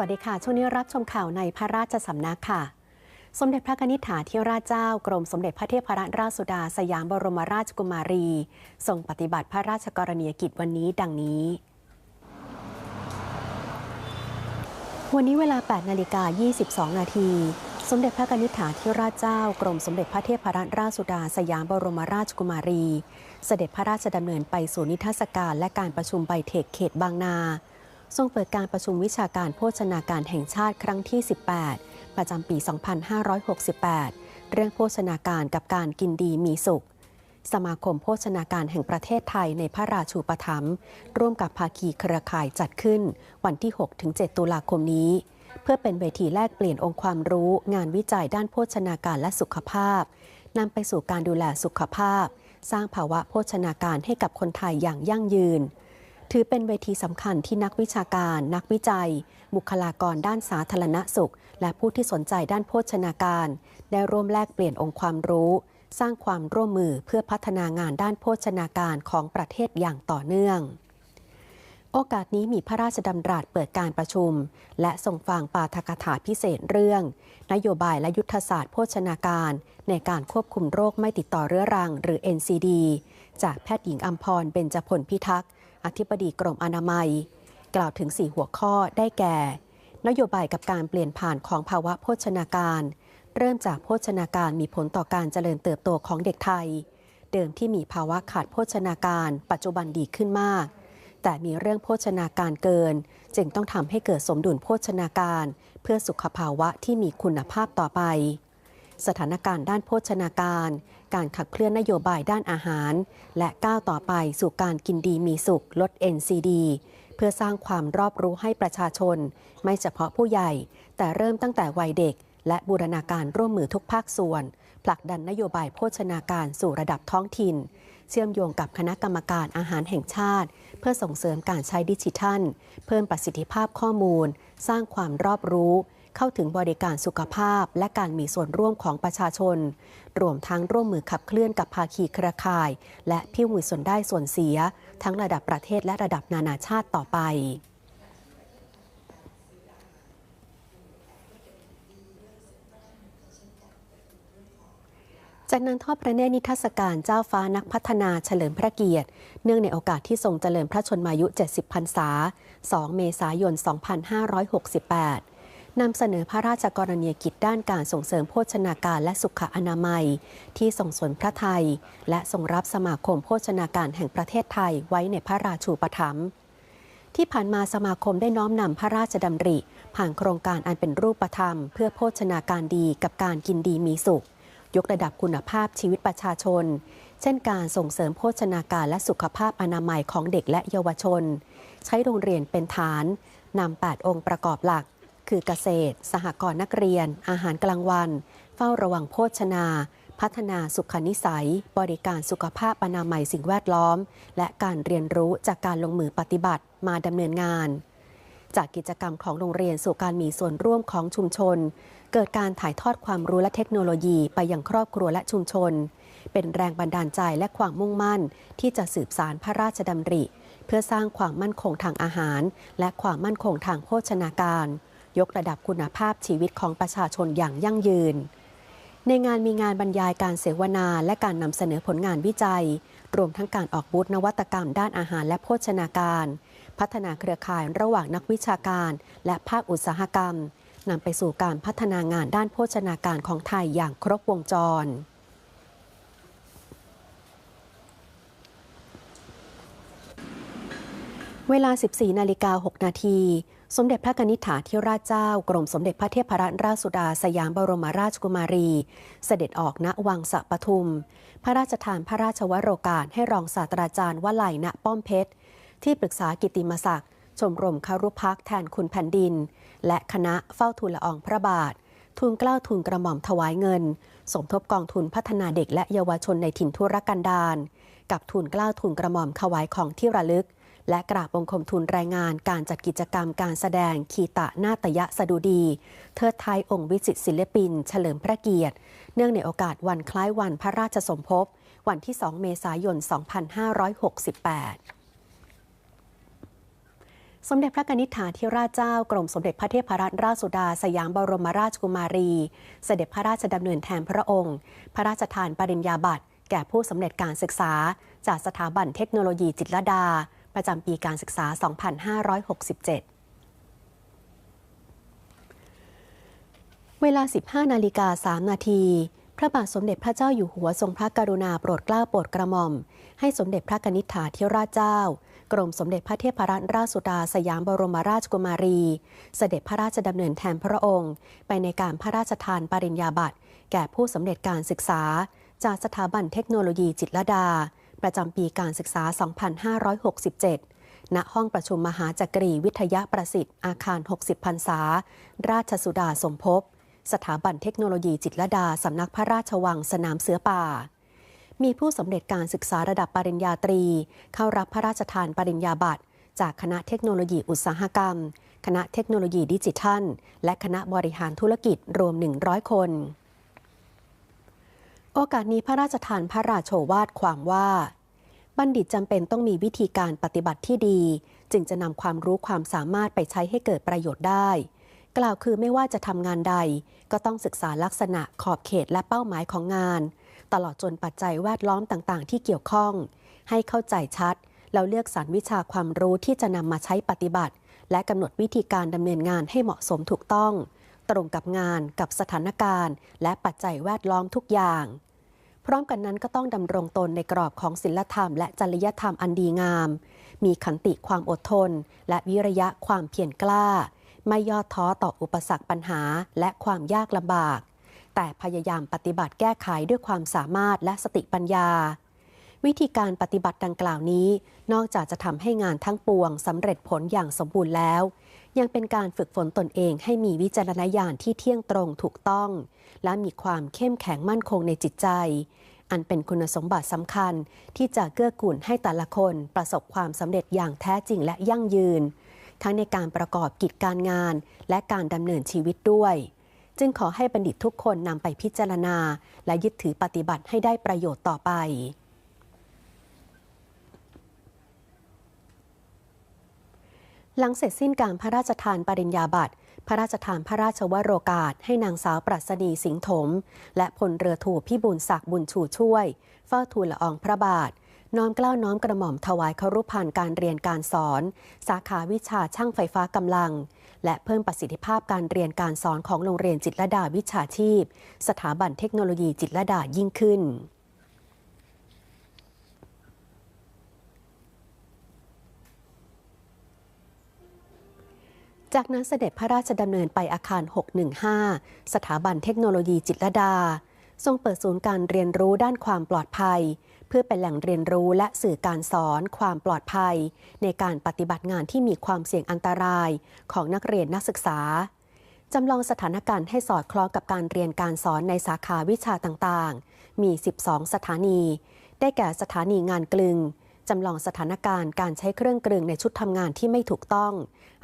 วัสดีค่ะ ช่วงนี้รับชมข่าวในพระราชสำนักค่ะ สมเด็จพระนิษฐาธิราชเจ้ากรมสมเด็จพระเทพรัตนราชสุดาสยามบรมราชกุมารีทรงปฏิบัติพระราชกรณียกิจวันนี้ดังนี้ วันนี้เวลา 8 นาฬิกา 22 นาทีสมเด็จพระนิษฐาธิราชเจ้ากรมสมเด็จพระเทพรัตนราชสุดาสยามบรมราชกุมารี เสด็จพระราชดำเนินไปสู่นิทรรศการและการประชุมไบเทคเขตบางนา ทรงเปิดการประชุมวิชาการโภชนาการแห่งชาติครั้งที่ 18 ประจำปี 2568 เรื่องโภชนาการกับการกินดีมีสุข สมาคมโภชนาการแห่งประเทศไทยในพระราชูปถัมภ์ร่วมกับภาคีเครือข่ายจัดขึ้น วันที่ 6-7 ตุลาคมนี้ เพื่อเป็นเวทีแลกเปลี่ยนองค์ความรู้ งานวิจัยด้านโภชนาการและสุขภาพนำไปสู่การดูแลสุขภาพ สร้างภาวะโภชนาการให้กับคนไทยอย่างยั่งยืน ถือเป็นเวทีสำคัญที่นักวิชาการ นักวิจัย บุคลากรด้านสาธารณสุข และผู้ที่สนใจด้านโภชนาการ ได้ร่วมแลกเปลี่ยนองค์ความรู้ สร้างความร่วมมือเพื่อพัฒนางานด้านโภชนาการของประเทศอย่างต่อเนื่อง โอกาสนี้มีพระราชดำรัสเปิดการประชุม และทรงฟังปาฐกถาพิเศษเรื่อง นโยบายและยุทธศาสตร์โภชนาการ ในการควบคุมโรคไม่ติดต่อเรื้อรัง หรือ NCD จากแพทย์หญิงอัมพร เบญจพลพิทักษ์ อธิบดีกรมอนามัย กล่าวถึง 4 หัวข้อได้แก่ นโยบายกับการเปลี่ยนผ่านของภาวะโภชนาการ เริ่มจากโภชนาการมีผลต่อการเจริญเติบโตของเด็กไทย เดิมที่มีภาวะขาดโภชนาการ ปัจจุบันดีขึ้นมาก แต่มีเรื่องโภชนาการเกิน จึงต้องทำให้เกิดสมดุลโภชนาการ เพื่อสุขภาวะที่มีคุณภาพต่อไปสถานการณ์ด้านโภชนาการ การขับเคลื่อนนโยบายด้านอาหาร และก้าวต่อไปสู่การกินดีมีสุขลด NCD เพื่อสร้างความรอบรู้ให้ประชาชน ไม่เฉพาะผู้ใหญ่ แต่เริ่มตั้งแต่วัยเด็ก และบูรณาการร่วมมือทุกภาคส่วน ผลักดันนโยบายโภชนาการสู่ระดับท้องถิ่น เชื่อมโยงกับคณะกรรมการอาหารแห่งชาติ เพื่อส่งเสริมการใช้ดิจิทัล เพิ่มประสิทธิภาพข้อมูล สร้างความรอบรู้ เข้าถึงบริการสุขภาพ และการมีส่วนร่วมของประชาชน รวมทั้งร่วมมือขับเคลื่อนกับภาคีเครือข่าย และพี่มือส่วนได้ส่วนเสีย ทั้งระดับประเทศและระดับนานาชาติต่อไปจากนั้นทอดพระเนตรนิทรรศการเจ้าฟ้านักพัฒนาเฉลิมพระเกียรติ เนื่องในโอกาสที่ทรงเจริญพระชนมายุ 70 พรรษา 2 เมษายน 2568 นำเสนอพระราชกรณียกิจด้านการส่งเสริมโภชนาการและสุขอนามัย ที่ทรงสนพระไทย และทรงรับสมาคมโภชนาการแห่งประเทศไทยไว้ในพระราชูปถัมภ์ที่ผ่านมาสมาคมได้น้อมนำพระราชดำริ ผ่านโครงการอันเป็นรูปธรรม เพื่อโภชนาการดีกับการกินดีมีสุข ยกระดับคุณภาพชีวิตประชาชน เช่นการส่งเสริมโภชนาการและสุขภาพอนามัยของเด็กและเยาวชน ใช้โรงเรียนเป็นฐานนำ8องค์ประกอบหลัก คือเกษตร สหกรณ์นักเรียน อาหารกลางวัน เฝ้าระวังโภชนา พัฒนาสุขนิสัย บริการสุขภาพอนามัยสิ่งแวดล้อม และการเรียนรู้จากการลงมือปฏิบัติมาดำเนินงาน จากกิจกรรมของโรงเรียนสู่การมีส่วนร่วมของชุมชน เกิดการถ่ายทอดความรู้และเทคโนโลยีไปยังครอบครัวและชุมชน เป็นแรงบันดาลใจและความมุ่งมั่น ที่จะสืบสารพระราชดำริเพื่อสร้างความมั่นคงทางอาหาร และความมั่นคงทางโภชนาการ ยกระดับคุณภาพชีวิตของประชาชนอย่างยั่งยืน ในงานมีงานบรรยายการเสวนาและการนำเสนอผลงานวิจัย รวมทั้งการออกบูธนวัตกรรมด้านอาหารและโภชนาการ พัฒนาเครือข่ายระหว่างนักวิชาการ และภาคอุตสาหกรรมนำไปสู่การพัฒนางานด้านโภชนาการของไทยอย่างครบวงจร เวลา 14 นาฬิกา 6 นาที สมเด็จพระนิษฐาธิราชเจ้า กรมสมเด็จพระเทพรัตนราชสุดาสยามบรมราชกุมารี เสด็จออกณวังสะปทุม พระราชทานพระราชวโรกาสให้รองศาสตราจารย์วลัยณป้อมเพชร ที่ปรึกษากิติมศักดิ์ ชมรมคารุพักษ์แทนคุณแผ่นดิน และคณะเฝ้าทูลละอองพระบาท ทูลเกล้าทูลกระหม่อมถวายเงิน สมทบกองทุนพัฒนาเด็กและเยาวชนในถิ่นทุรกันดารกับทูลเกล้าทูลกระหม่อมถวายของที่ระลึก และกราบบังคมทูลรายงานการจัดกิจกรรมการแสดงคีตะนาตยสดุดี เทิดไทยองค์วิจิตรศิลปิน เฉลิมพระเกียรติ เนื่องในโอกาสวันคล้ายวันพระราชสมภพ วันที่ 2 เมษายน 2568สมเด็จพระนิษฐาธิราชเจ้ากรมสมเด็จพระเทพรัตนราชสุดาสยามบรมราชกุมารี เสด็จพระราชดำเนินแทนพระองค์ พระราชทานปริญญาบัตร แก่ผู้สำเร็จการศึกษา จากสถาบันเทคโนโลยีจิตรลดา ประจำปีการศึกษา 2567เวลา 15 นาฬิกา 3 นาที พระบาทสมเด็จพระเจ้าอยู่หัวทรงพระกรุณาโปรดเกล้าโปรดกระหม่อม ให้สมเด็จพระนิษฐาธิราชเจ้า กรมสมเด็จพระเทพรัตนราชสุดาสยามบรมราชกุมารี เสด็จพระราชดำเนินแทนพระองค์ ไปในการพระราชทานปริญญาบัตรแก่ผู้สำเร็จการศึกษา จากสถาบันเทคโนโลยีจิตรลดา ประจำปีการศึกษา 2567 ณ ห้องประชุมมหาจักรีวิทยาประสิทธิ์ อาคาร 60 พรรษา ราชสุดาสมภพ สถาบันเทคโนโลยีจิตรดา สำนักพระราชวังสนามเสือป่า มีผู้สำเร็จการศึกษาระดับปริญญาตรี เข้ารับพระราชทานปริญญาบัตร จากคณะเทคโนโลยีอุตสาหกรรม คณะเทคโนโลยีดิจิทัล และคณะบริหารธุรกิจรวม 100 คน โอกาสนี้พระราชทานพระราโชวาทความว่า บัณฑิตจำเป็นต้องมีวิธีการปฏิบัติที่ดี จึงจะนำความรู้ความสามารถไปใช้ให้เกิดประโยชน์ได้ กล่าวคือไม่ว่าจะทำงานใด ก็ต้องศึกษาลักษณะขอบเขตและเป้าหมายของงาน ตลอดจนปัจจัยแวดล้อมต่างๆ ที่เกี่ยวข้อง ให้เข้าใจชัด แล้วเลือกสรรวิชาความรู้ที่จะนำมาใช้ปฏิบัติ และกำหนดวิธีการดำเนินงานให้เหมาะสมถูกต้อง ตรงกับงานกับสถานการณ์ และปัจจัยแวดล้อมทุกอย่าง พร้อมกันนั้นก็ต้องดำรงตนในกรอบของศีลธรรม และจริยธรรมอันดีงาม มีขันติความอดทน และวิริยะความเพียรกล้า ไม่ย่อท้อต่ออุปสรรคปัญหาและความยากลำบาก แต่พยายามปฏิบัติแก้ไขด้วยความสามารถและสติปัญญาวิธีการปฏิบัติดังกล่าวนี้ นอกจากจะทำให้งานทั้งปวงสำเร็จผลอย่างสมบูรณ์แล้ว ยังเป็นการฝึกฝนตนเองให้มีวิจารณญาณที่เที่ยงตรงถูกต้อง และมีความเข้มแข็งมั่นคงในจิตใจ อันเป็นคุณสมบัติสำคัญที่จะเกื้อกูลให้แต่ละคนประสบความสำเร็จอย่างแท้จริงและยั่งยืน ทั้งในการประกอบกิจการงาน และการดำเนินชีวิตด้วย จึงขอให้บัณฑิตทุกคนนำไปพิจารณา และยึดถือปฏิบัติให้ได้ประโยชน์ต่อไป หลังเสร็จสิ้นการพระราชทานปริญญาบัตรพระราชทานพระราชวโรกาส ให้นางสาวปรัชนีสิงห์ถม และพลเรือถูพิบูลศักดิ์บุญชูช่วย เฝ้าทูลละอองพระบาท น้อมเกล้าน้อมกระหม่อมถวายครุพันธ์การเรียนการสอน สาขาวิชาช่างไฟฟ้ากำลัง และเพิ่มประสิทธิภาพการเรียนการสอนของโรงเรียนจิตรดาวิชาชีพ สถาบันเทคโนโลยีจิตรดายิ่งขึ้น จากนั้นเสด็จพระราชดำเนินไปอาคาร 615 สถาบันเทคโนโลยีจิตรดา ทรงเปิดศูนย์การเรียนรู้ด้านความปลอดภัย เพื่อเป็นแหล่งเรียนรู้และสื่อการสอนความปลอดภัย ในการปฏิบัติงานที่มีความเสี่ยงอันตรายของนักเรียนนักศึกษาจำลองสถานการณ์ให้สอดคล้องกับการเรียนการสอนในสาขาวิชาต่างๆ มี 12 สถานี ได้แก่สถานีงานกลึง จำลองสถานการณ์การใช้เครื่องกลึงในชุดทำงานที่ไม่ถูกต้อง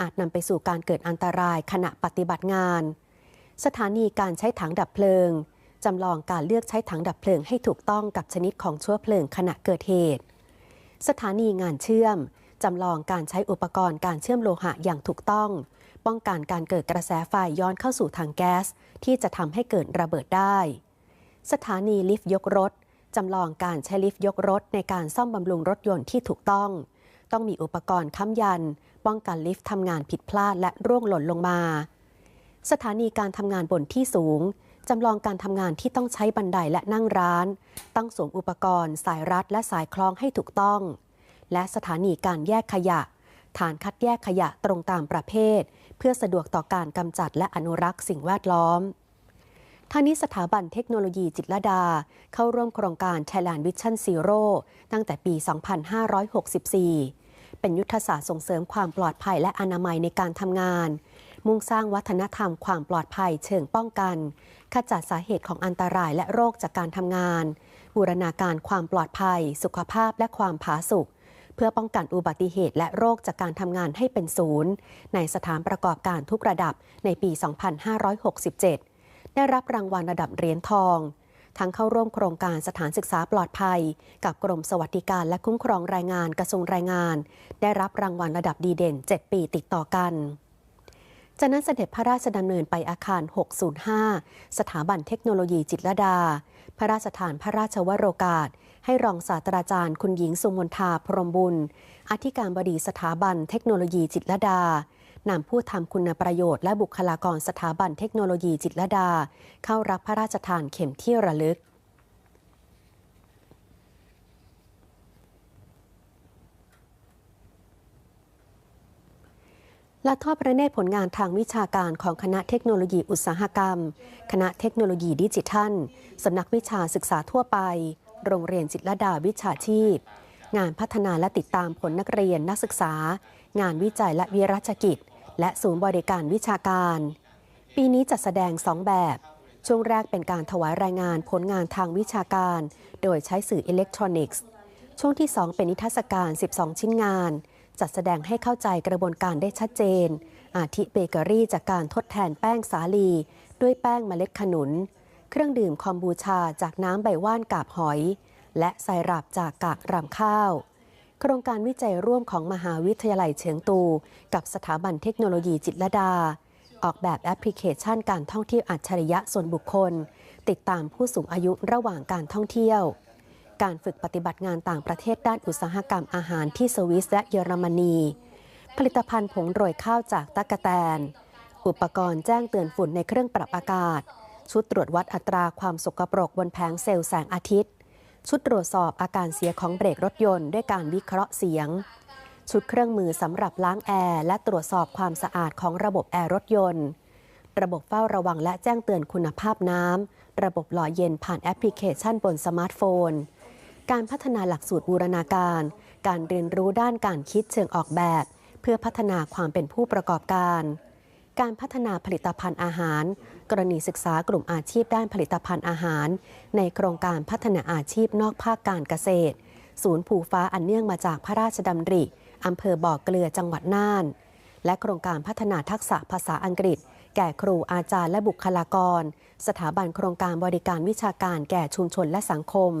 อาจนำไปสู่การเกิดอันตรายขณะปฏิบัติงาน สถานีการใช้ถังดับเพลิง จำลองการเลือกใช้ถังดับเพลิงให้ถูกต้องกับชนิดของชื้อเพลิงขณะเกิดเหตุ สถานีงานเชื่อม จำลองการใช้อุปกรณ์การเชื่อมโลหะอย่างถูกต้อง ป้องกันการเกิดกระแสไฟย้อนเข้าสู่ถังแก๊ส ที่จะทำให้เกิดระเบิดได้ สถานีลิฟต์ยกรถ จำลองการใช้ลิฟต์ยกรถในการซ่อมบำรุงรถยนต์ที่ถูกต้อง ต้องมีอุปกรณ์ค้ำยัน ป้องกันลิฟต์ทำงานผิดพลาดและร่วงหล่นลงมา สถานีการทำงานบนที่สูงจำลองการทำงานที่ต้องใช้บันไดและนั่งร้าน ตั้งสวมอุปกรณ์ สายรัดและสายคล้องให้ถูกต้อง และสถานีการแยกขยะ ฐานคัดแยกขยะตรงตามประเภท เพื่อสะดวกต่อการกำจัดและอนุรักษ์สิ่งแวดล้อม ทางนี้สถาบันเทคโนโลยีจิตรดา เข้าร่วมโครงการ Thailand Vision Zero ตั้งแต่ปี 2564 เป็นยุทธศาสตร์ส่งเสริมความปลอดภัยและอนามัยในการทำงาน มุ่งสร้างวัฒนธรรมความปลอดภัยเชิงป้องกัน ขจัดสาเหตุของอันตรายและโรคจากการทำงาน บูรณาการความปลอดภัย สุขภาพและความผาสุกเพื่อป้องกันอุบัติเหตุและโรคจากการทำงานให้เป็นศูนย์ ในสถานประกอบการทุกระดับในปี 2567 ได้รับรางวัลระดับเหรียญทอง ทั้งเข้าร่วมโครงการสถานศึกษาปลอดภัย กับกรมสวัสดิการและคุ้มครองแรงงานกระทรวงแรงงาน ได้รับรางวัลระดับดีเด่น 7 ปีติดต่อกันจากนั้นเสด็จพระราชดำเนินไปอาคาร 605 สถาบันเทคโนโลยีจิตรดา พระราชทานพระราชวโรกาส ให้รองศาสตราจารย์คุณหญิงสุมนทาพรมบุญ อธิการบดีสถาบันเทคโนโลยีจิตรดา นำผู้ทำคุณประโยชน์และบุคลากรสถาบันเทคโนโลยีจิตรดา เข้ารับพระราชทานเข็มที่ระลึกและทอดพระเนตรผลงานทางวิชาการของคณะเทคโนโลยีอุตสาหกรรม คณะเทคโนโลยีดิจิทัล สำนักวิชาศึกษาทั่วไป โรงเรียนจิตรดาวิชาชีพ งานพัฒนาและติดตามผลนักเรียนนักศึกษา งานวิจัยและวิรัชกิจ และศูนย์บริการวิชาการ ปีนี้จัดแสดงสองแบบ ช่วงแรกเป็นการถวายรายงานผลงานทางวิชาการ โดยใช้สื่ออิเล็กทรอนิกส์ ช่วงที่ 2 เป็นนิทรรศการ 12 ชิ้นงาน จัดแสดงให้เข้าใจกระบวนการได้ชัดเจน อาทิเบเกอรี่จากการทดแทนแป้งสาลี ด้วยแป้งเมล็ดขนุน เครื่องดื่มคอมบูชาจากน้ำใบว่านกาบหอย และไซรัปจากกากรำข้าว โครงการวิจัยร่วมของมหาวิทยาลัยเชียงตู กับสถาบันเทคโนโลยีจิตรดา ออกแบบแอปพลิเคชันการท่องเที่ยวอัจฉริยะส่วนบุคคล ติดตามผู้สูงอายุระหว่างการท่องเที่ยว การฝึกปฏิบัติงานต่างประเทศด้านอุตสาหกรรมอาหารที่สวิสและเยอรมนี ผลิตภัณฑ์ผงโรยข้าวจากตะกะแตน อุปกรณ์แจ้งเตือนฝุ่นในเครื่องปรับอากาศ ชุดตรวจวัดอัตราความสกปรกบนแผงเซลล์แสงอาทิตย์ ชุดตรวจสอบอาการเสียของเบรกรถยนต์ด้วยการวิเคราะห์เสียง ชุดเครื่องมือสำหรับล้างแอร์และตรวจสอบความสะอาดของระบบแอร์รถยนต์ ระบบเฝ้าระวังและแจ้งเตือนคุณภาพน้ำ ระบบหล่อเย็นผ่านแอปพลิเคชันบนสมาร์ทโฟน การพัฒนาหลักสูตรบูรณาการ การเรียนรู้ด้านการคิดเชิงออกแบบ เพื่อพัฒนาความเป็นผู้ประกอบการ การพัฒนาผลิตภัณฑ์อาหาร กรณีศึกษากลุ่มอาชีพด้านผลิตภัณฑ์อาหาร ในโครงการพัฒนาอาชีพนอกภาคการเกษตร ศูนย์ผูฟ้าอันเนื่องมาจากพระราชดำริอำเภอบ่อเกลือจังหวัดน่าน และโครงการพัฒนาทักษะภาษาอังกฤษ แก่ครูอาจารย์และบุคลากร สถาบันโครงการบริการวิชาการแก่ชุมชนและสังคม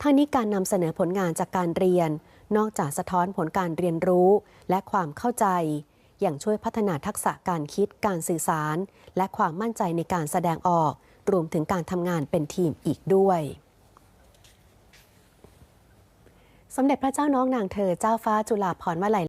ทั้งนี้การนำเสนอผลงานจากการเรียน นอกจากสะท้อนผลการเรียนรู้ และความเข้าใจ อย่างช่วยพัฒนาทักษะการคิดการสื่อสาร และความมั่นใจในการแสดงออก รวมถึงการทำงานเป็นทีมอีกด้วยสมเด็จพระเจ้าน้องนางเธอเจ้าฟ้าจุฬาภรณ์วลัย